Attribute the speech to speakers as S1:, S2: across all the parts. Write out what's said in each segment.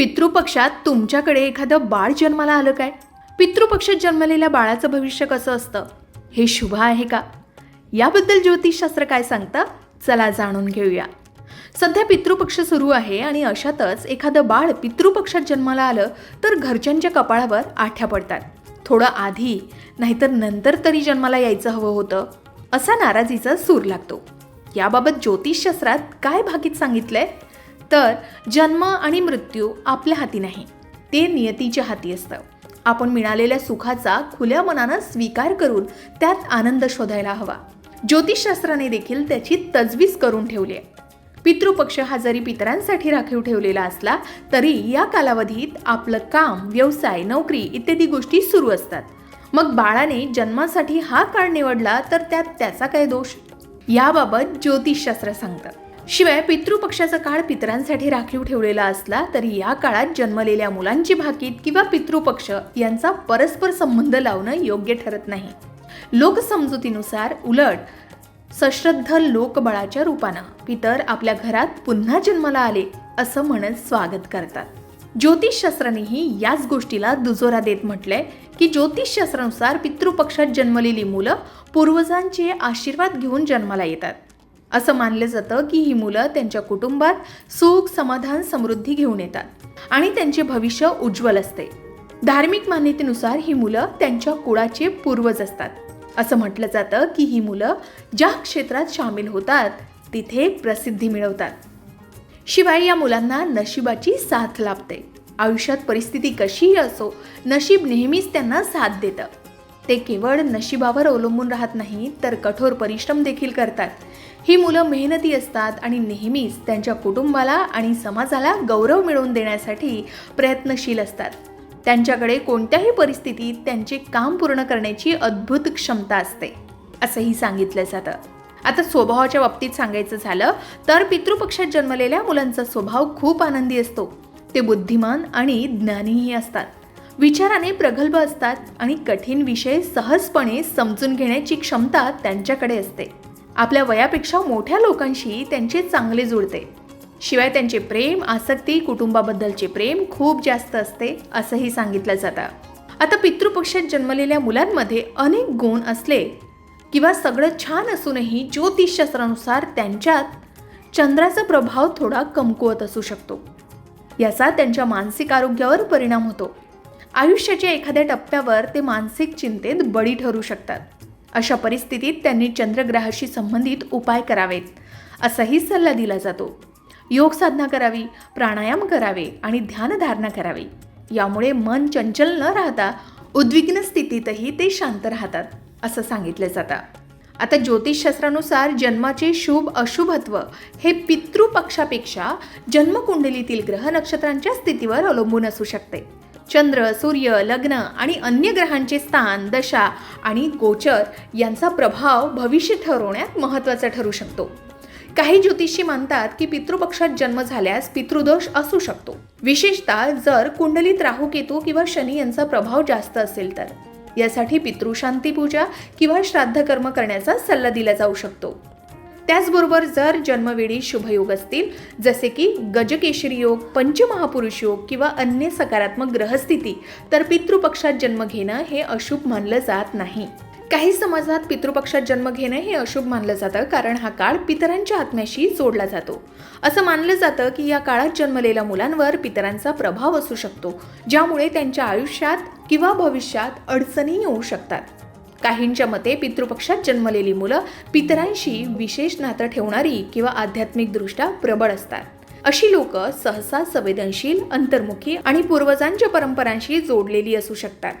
S1: पितृपक्षात तुमच्याकडे एखादं बाळ जन्माला आलं काय? पितृपक्षात जन्मलेल्या बाळाचं भविष्य कसं असतं? हे शुभ आहे का? याबद्दल ज्योतिषशास्त्र काय सांगतं? चला जाणून घेऊया. सध्या पितृपक्ष सुरू आहे आणि अशातच एखादं बाळ पितृपक्षात जन्माला आलं तर घरच्यांच्या कपाळावर आठ्या पडतात. थोडं आधी नाहीतर नंतर तरी जन्माला यायचं हवं होतं असा नाराजीचा सूर लागतो. याबाबत ज्योतिषशास्त्रात काय भाकीत सांगितलंय? तर जन्म आणि मृत्यू आपल्या हाती नाही. ते नियतीच्या हाती असतं. आपण मिळालेल्या सुखाचा खुल्या मनानं स्वीकार करून त्यात आनंद शोधायला हवा. ज्योतिषशास्त्राने देखील त्याची तजवीज करून ठेवली आहे. पितृपक्ष हा जरी पितरांसाठी राखीव ठेवलेला असला तरी या कालावधीत आपलं काम व्यवसाय नोकरी इत्यादी गोष्टी सुरू असतात. मग बाळाने जन्मासाठी हा काळ निवडला तर त्यात त्याचा काय दोष? याबाबत ज्योतिषशास्त्र सांगतं. शिवाय पितृपक्षाचा काळ पितरांसाठी राखीव ठेवलेला असला तरी या काळात जन्मलेल्या मुलांची भाकीत किंवा पितृपक्ष यांचा परस्पर संबंध लावणं योग्य ठरत नाही. लोकसमजुतीनुसार उलट सश्रद्ध लोकबळाच्या रूपानं पितर आपल्या घरात पुन्हा जन्माला आले असं म्हणत स्वागत करतात. ज्योतिषशास्त्रानेही याच गोष्टीला दुजोरा देत म्हटलंय की ज्योतिषशास्त्रानुसार पितृपक्षात जन्मलेली मुलं पूर्वजांचे आशीर्वाद घेऊन जन्माला येतात. असं मानलं जातं की ही मुलं त्यांच्या कुटुंबात सुख समाधान समृद्धी घेऊन येतात आणि त्यांचे भविष्य उज्ज्वल असते. धार्मिक मान्यतेनुसार ही मुलं त्यांच्या कुळाचे पूर्वज असतात. असं म्हटलं जातं की ही मुलं ज्या क्षेत्रात सामील होतात तिथे प्रसिद्धी मिळवतात. शिवाय या मुलांना नशिबाची साथ लाभते. आयुष्यात परिस्थिती कशीही असो नशीब नेहमीच त्यांना साथ देतं. ते केवळ नशिबावर अवलंबून राहत नाही तर कठोर परिश्रम देखील करतात. ही मुलं मेहनती असतात आणि नेहमीच त्यांच्या कुटुंबाला आणि समाजाला गौरव मिळवून देण्यासाठी प्रयत्नशील असतात. त्यांच्याकडे कोणत्याही परिस्थितीत त्यांचे काम पूर्ण करण्याची अद्भुत क्षमता असते असंही सांगितलं जातं. आता स्वभावाच्या बाबतीत सांगायचं झालं तर पितृपक्षात जन्मलेल्या मुलांचा स्वभाव खूप आनंदी असतो. ते बुद्धिमान आणि ज्ञानीही असतात. विचाराने प्रगल्भ असतात आणि कठीण विषय सहजपणे समजून घेण्याची क्षमता त्यांच्याकडे असते. आपल्या वयापेक्षा मोठ्या लोकांशी त्यांचे चांगले जुळते. शिवाय त्यांचे प्रेम आसक्ती कुटुंबाबद्दलचे प्रेम खूप जास्त असते असंही सांगितलं जातं. आता पितृपक्षात जन्मलेल्या मुलांमध्ये अनेक गुण असले किंवा सगळं छान असूनही ज्योतिषशास्त्रानुसार त्यांच्यात चंद्राचा प्रभाव थोडा कमकुवत असू शकतो. याचा त्यांच्या मानसिक आरोग्यावर परिणाम होतो. आयुष्याच्या एखाद्या टप्प्यावर ते मानसिक चिंतेत बळी ठरू शकतात. अशा परिस्थितीत त्यांनी चंद्रग्रहाशी संबंधित उपाय करावेत असाही सल्ला दिला जातो. योग साधना करावी प्राणायाम करावे आणि ध्यानधारणा करावी. यामुळे मन चंचल न राहता उद्विग्न स्थितीतही ते शांत राहतात असं सांगितलं जातं. आता ज्योतिषशास्त्रानुसार जन्माचे शुभ अशुभत्व हे पितृपक्षापेक्षा जन्मकुंडलीतील ग्रह नक्षत्रांच्या स्थितीवर अवलंबून असू शकते. चंद्र सूर्य लग्न आणि अन्य ग्रहांचे स्थान दशा आणि गोचर यांचा प्रभाव भविष्य ठरवण्यात महत्त्वाचा ठरू शकतो. काही ज्योतिषी मानतात की पितृपक्षात जन्म झाल्यास पितृदोष असू शकतो. विशेषतः जर कुंडलीत राहू केतू किंवा शनी यांचा प्रभाव जास्त असेल तर. यासाठी पितृशांती पूजा किंवा श्राद्ध कर्म करण्याचा सल्ला दिला जाऊ शकतो. त्याचबरोबर जर जन्मवेळी शुभयोग असतील जसे की गजकेशरी योग पंचमहापुरुष योग किंवा अन्य सकारात्मक ग्रहस्थिती तर पितृपक्षात जन्म घेणं हे अशुभ मानलं जात नाही. काही समाजात पितृपक्षात जन्म घेणं हे अशुभ मानलं जातं कारण हा काळ पितरांच्या आत्म्याशी जोडला जातो. असं मानलं जातं की या काळात जन्मलेल्या मुलांवर पितरांचा प्रभाव असू शकतो ज्यामुळे त्यांच्या आयुष्यात किंवा भविष्यात अडचणी येऊ शकतात. काहींच्या मते पितृपक्षात जन्मलेली मुलं पितरांशी विशेष नातं ठेवणारी किंवा आध्यात्मिकदृष्ट्या प्रबळ असतात. अशी लोक सहसा संवेदनशील अंतर्मुखी आणि पूर्वजांच्या परंपरांशी जोडलेली असू शकतात.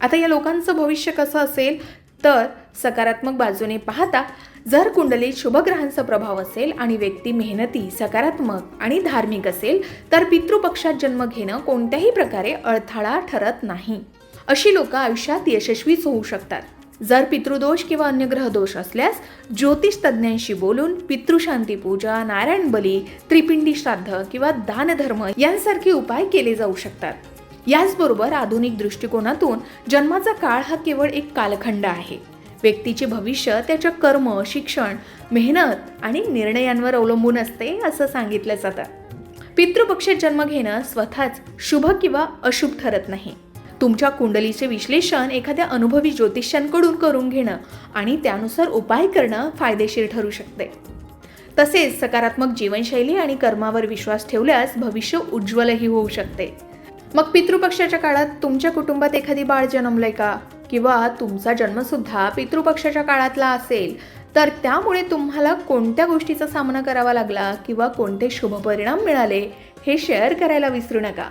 S1: आता या लोकांचं भविष्य कसं असेल? तर सकारात्मक बाजूने पाहता जर कुंडलीत शुभग्रहांचा प्रभाव असेल आणि व्यक्ती मेहनती सकारात्मक आणि धार्मिक असेल तर पितृपक्षात जन्म घेणं कोणत्याही प्रकारे अडथळा ठरत नाही. अशी लोक आयुष्यात यशस्वीच होऊ शकतात. जर पितृदोष किंवा अन्य ग्रहदोष असल्यास ज्योतिष तज्ज्ञांशी बोलून पितृशांती पूजा नारायण बली त्रिपिंडी श्राद्ध किंवा दानधर्म यांसारखे उपाय केले जाऊ शकतात. याचबरोबर आधुनिक दृष्टिकोनातून जन्माचा काळ हा केवळ एक कालखंड आहे. व्यक्तीचे भविष्य त्याच्या कर्म शिक्षण मेहनत आणि निर्णयांवर अवलंबून असते असं सांगितलं जातं. पितृपक्षात जन्म घेणं स्वतःच शुभ किंवा अशुभ ठरत नाही. तुमच्या कुंडलीचे विश्लेषण एखाद्या अनुभवी ज्योतिष्यांकडून करून घेणं आणि त्यानुसार उपाय करणं फायदेशीर ठरू शकते. तसेच सकारात्मक जीवनशैली आणि कर्मावर विश्वास ठेवल्यास भविष्य उज्ज्वलही होऊ शकते. मग पितृपक्षाच्या काळात तुमच्या कुटुंबात एखादी बाळ जन्मलंय का? किंवा तुमचा जन्मसुद्धा पितृपक्षाच्या काळातला असेल तर त्यामुळे तुम्हाला कोणत्या गोष्टीचा सामना करावा लागला? किंवा कोणते शुभ परिणाम मिळाले? हे शेअर करायला विसरू नका.